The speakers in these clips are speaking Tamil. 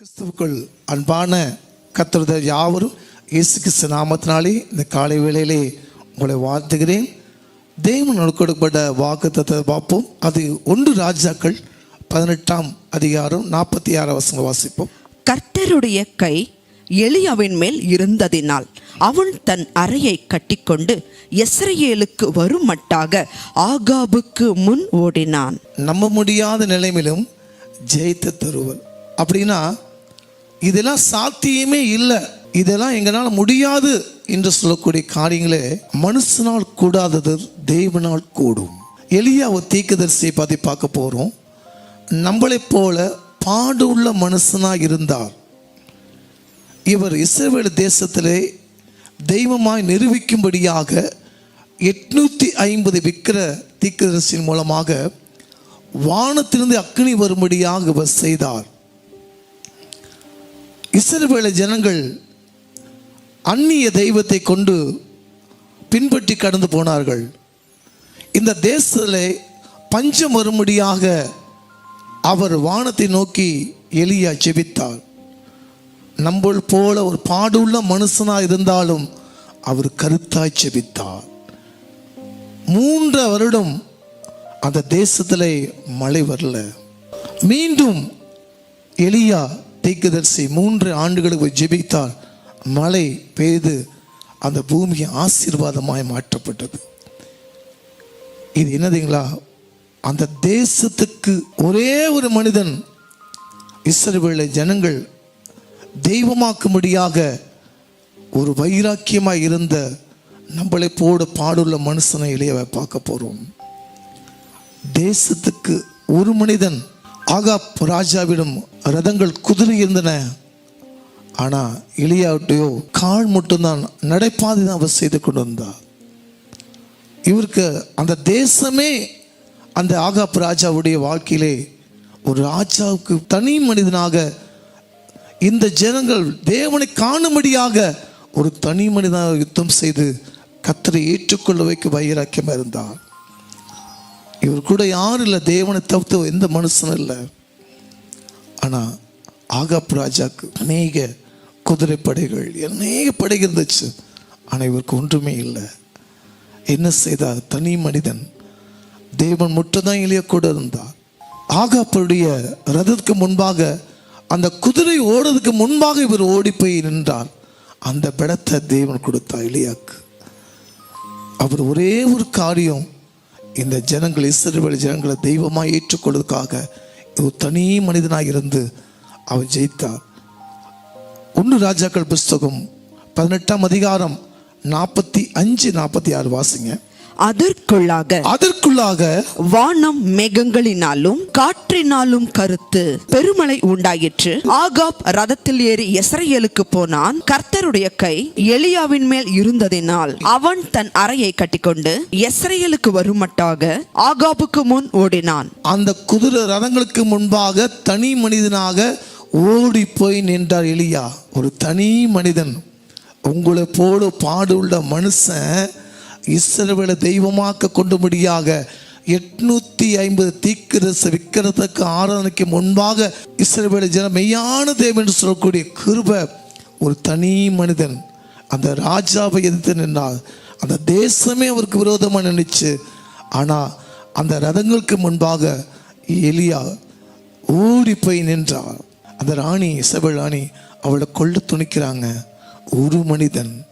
கிறிஸ்துவுக்குள் அன்பான கத்தருத யாவரும் இயேசு கிறிஸ்து நாமத்தினாலே இந்த காலை வேளையிலே உங்களை வாழ்த்துகிறேன். தேவன் கொடுக்கப்பட்ட வாக்குத்தத்தை பார்ப்போம். அது ஒன்று ராஜாக்கள் பதினெட்டாம் அதிகாரம் நாற்பத்தி ஆறாம் வசனம் வாசிப்போம். கர்த்தருடைய கை எலியாவின் மேல் இருந்ததினால் அவன் தன் அறையை கட்டிக்கொண்டு எஸ்ரேலுக்கு வருமட்டாக ஆகாபுக்கு முன் ஓடினான். நம்ப முடியாத நிலைமையிலும் ஜெயித்து தருவர் அப்படின்னா இதெல்லாம் சாத்தியமே இல்லை. இதெல்லாம் எங்களால் முடியாது என்று சொல்லக்கூடிய காரியங்களே மனுஷனால் கூடாதது தெய்வனால் கூடும். எளியா ஒரு தீர்க்கதரிசியை பற்றி பார்க்க போகிறோம் நம்மளைப் போல பாடு உள்ள மனுஷனாக இருந்தார் இவர் இஸ்ரேல் தேசத்திலே தெய்வமாய் நிரூபிக்கும்படியாக எட்நூற்றி ஐம்பது விக்கிர தீக்கதரிசியின் மூலமாக வானத்திலிருந்து அக்னி வரும்படியாக இவர் செய்தார். இஸ்ரவேல ஜனங்கள் அந்நிய தெய்வத்தை கொண்டு பின்பற்றி கடந்து போனார்கள். இந்த தேசத்திலே பஞ்சம் வரும்படியாக அவர் வானத்தை நோக்கி எலியா ஜெபித்தார். நம்மள் போல ஒரு பாடுள்ள மனுஷனாக இருந்தாலும் அவர் கருத்தாய் ஜெபித்தார். மூன்று வருடம் அந்த தேசத்திலே மழை வரல. மீண்டும் எலியா தீக்குதரிசி மூன்று ஆண்டுகளுக்கு ஜெபித்தால் மழை பெய்து அந்த பூமி ஆசீர்வாதமாய் மாற்றப்பட்டது. இது என்னதுங்களா அந்த தேசத்துக்கு ஒரே ஒரு மனிதன் இஸ்ரவேலை ஜனங்கள் தெய்வமாக்கும்படியாக ஒரு வைராக்கியமாய் இருந்த நம்மளை போட பாடுள்ள மனுஷனை இளையவை பார்க்க போறோம். தேசத்துக்கு ஒரு மனிதன் ஆகாப் ராஜாவிடம் ரதங்கள் குதிரை இருந்தன. ஆனா எளியாவட்டையோ கால் மட்டும்தான் நடைபாதை தான் அவர் செய்து கொண்டு வந்தார். இவருக்கு அந்த தேசமே அந்த ஆகாப் ராஜாவுடைய வாழ்க்கையிலே ஒரு ராஜாவுக்கு தனி மனிதனாக இந்த ஜனங்கள் தேவனை காணும்படியாக ஒரு தனி மனிதனாக யுத்தம் செய்து கத்தரை ஏற்றுக்கொள்ள வைக்க வைராக்கியமாக இருந்தார். இவர் கூட யாரும் இல்லை தேவனை தவிர்த்து எந்த மனுஷனும் இல்லை. ஆனால் ஆகாப் ராஜாக்கு அநேக குதிரை படைகள் அநேக படை இருந்துச்சு. ஆனால் இவருக்கு ஒன்றுமே இல்லை. என்ன செய்தார்? தனி மனிதன். தேவன் முற்றதான் எளிய கூட இருந்தார் ஆகாப்பருடைய ரதத்துக்கு முன்பாக அந்த குதிரை ஓடுறதுக்கு முன்பாக இவர் ஓடி போய் நின்றார். அந்த படத்தை தேவன் கொடுத்தா எளியாக்கு அவர் ஒரே ஒரு காரியம் இந்த ஜனங்கள் இஸ்ரவேல் ஜனங்களை தெய்வமாக ஏற்றுக்கொள்வதற்காக ஒரு தனி மனிதனாக இருந்து அவர் ஜெயித்தார். ஒன்று ராஜாக்கள் புஸ்தகம் பதினெட்டாம் அதிகாரம் நாற்பத்தி அஞ்சு நாற்பத்தி ஆறு வாசிங்க. அதற்குள்ளாக அதற்குள்ளாக வானம் மேகங்களினாலும் காற்றினாலும் கருத்து பெருமழை உண்டாயிற்று. ஆகாப் ரதத்தில் ஏறி எஸ்ரேலுக்கு போனான். கர்த்தருடைய கை எலியாவின் மேல் இருந்ததினால் அவன் தன் அறையை கட்டிக்கொண்டு எஸ்ரேலுக்கு வருமட்டாக ஆகாபுக்கு முன் ஓடினான். அந்த குதிரை ரதங்களுக்கு முன்பாக தனி மனிதனாக ஓடி போய் நின்றார் எலியா. ஒரு தனி மனிதன். உங்களை போல பாடுள்ள மனுஷன் இஸ்ரவேலை தெய்வமாக்க கொண்டுபடியாக எட்நூத்தி ஐம்பது தீக்கிரச விக்கிரத்துக்கு ஆராதனைக்கு முன்பாக இஸ்ரவேலை ஜன மெய்யான தேவன் என்று சொல்லக்கூடிய கிருப ஒரு தனி மனிதன் அந்த ராஜாவை எதிர்த்து நின்றால் அந்த தேசமே அவருக்கு விரோதமாக நினைச்சு ஆனால் அந்த ரதங்களுக்கு முன்பாக எலியா ஓடி போய் நின்றார் அந்த ராணி இசபெல் ராணி அவளை கொள்ள துணிக்கிறாங்க. ஒரு மனிதன்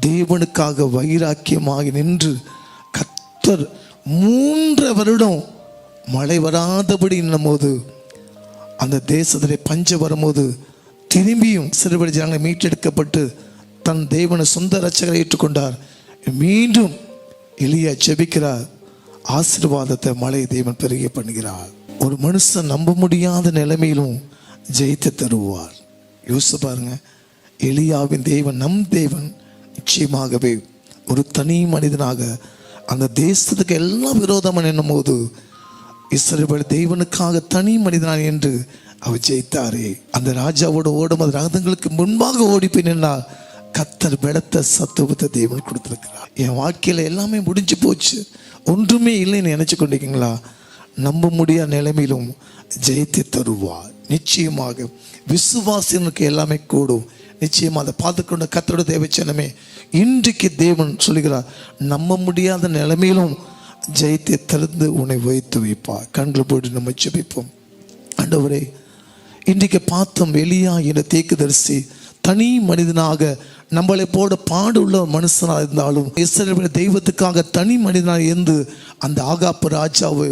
தேவனுக்காக வைராக்கியமாக நின்று கத்தர் மூன்று வருடம் மழை வராதபடி போது அந்த தேசத்திலே பஞ்சம் வரும்போது திரும்பியும் சிறுபடி ஜனங்கள் மீட்டெடுக்கப்பட்டு தன் தேவனை சொந்த ரச்சகரை ஏற்றுக்கொண்டார். மீண்டும் எளிய ஜெபிக்கிறார். ஆசீர்வாதத்தை மழை தேவன் பெருகிய பண்ணுகிறார். ஒரு மனுஷன் நம்ப முடியாத நிலைமையிலும் ஜெயித்து தருவார். யோசிச்சு பாருங்க. எளியாவின் தேவன் நம் தேவன் நிச்சயமாகவே ஒரு தனி மனிதனாக அந்த தேசத்துக்கு எல்லாம் விரோதம் என்னும் போது இஸ்ரேல் தெய்வனுக்காக தனி மனிதனான் என்று அவர் ஜெயித்தாரே. அந்த ராஜாவோட ஓடும் அது ரகதங்களுக்கு முன்பாக ஓடி போய் நின்றார் கத்தர் பெடத்த சத்துவத்தை தேவன் கொடுத்துருக்கிறார். என் வாழ்க்கையில் எல்லாமே முடிஞ்சு போச்சு. ஒன்றுமே இல்லைன்னு நினைச்சு கொண்டிருக்கீங்களா? நம்ப முடியாத நிலைமையிலும் ஜெயித்து தருவார். நிச்சயமாக விசுவாசினுக்கு எல்லாமே கூடும். நிச்சயம் அதை பார்த்துக்கொண்ட கத்தோட தேவச்சனமே இன்றைக்கு தேவன் சொல்லுகிறார் நம்ப முடியாத நிலைமையிலும் ஜெயத்தை திறந்து உன்னை வைத்து வைப்பா கன்று போட்டு நம்ம ஜெபிப்போம். ஆண்டவரே இன்றைக்கு பார்த்தோம் எலியா தேக்கு தேக்குதரிசி தனி மனிதனாக நம்மளை போட பாடுள்ள மனுஷனாக இருந்தாலும் இஸ்ரவேல் தெய்வத்துக்காக தனி மனிதனாக இருந்து அந்த ஆகாப்பு ராஜாவை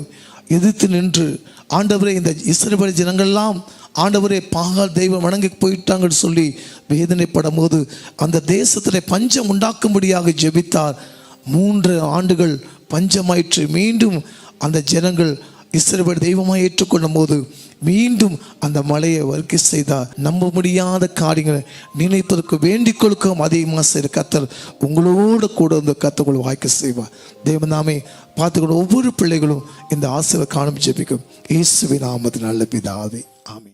எதிர்த்து நின்று ஆண்டவரே இந்த இஸ்ரவேல் ஜனங்கள்லாம் ஆண்டவரே பாகால் தெய்வம் வணங்கி போயிட்டாங்கன்னு சொல்லி வேதனைப்படும் போது அந்த தேசத்தில் பஞ்சம் உண்டாக்கும்படியாக ஜெபித்தார். மூன்று ஆண்டுகள் பஞ்சமாயிற்று. மீண்டும் அந்த ஜனங்கள் இஸ்ரேல் தெய்வமாக ஏற்றுக்கொள்ளும் போது மீண்டும் அந்த மலையை வர்க்கி செய்தார். நம்ப முடியாத காரியங்களை நினைப்பதற்கு வேண்டிக் கொடுக்கவும் அதிகமாக செய்கிற கத்தர் உங்களோடு கூட இந்த கத்தர்கள் வாய்க்க செய்வார். தேவநாமே பார்த்துக்கொண்டு ஒவ்வொரு பிள்ளைகளும் இந்த ஆசிரியர் காணும் ஜெபிக்கும். இயேசுவின் நாமத்தில் நல்ல பிதாவே. ஆமே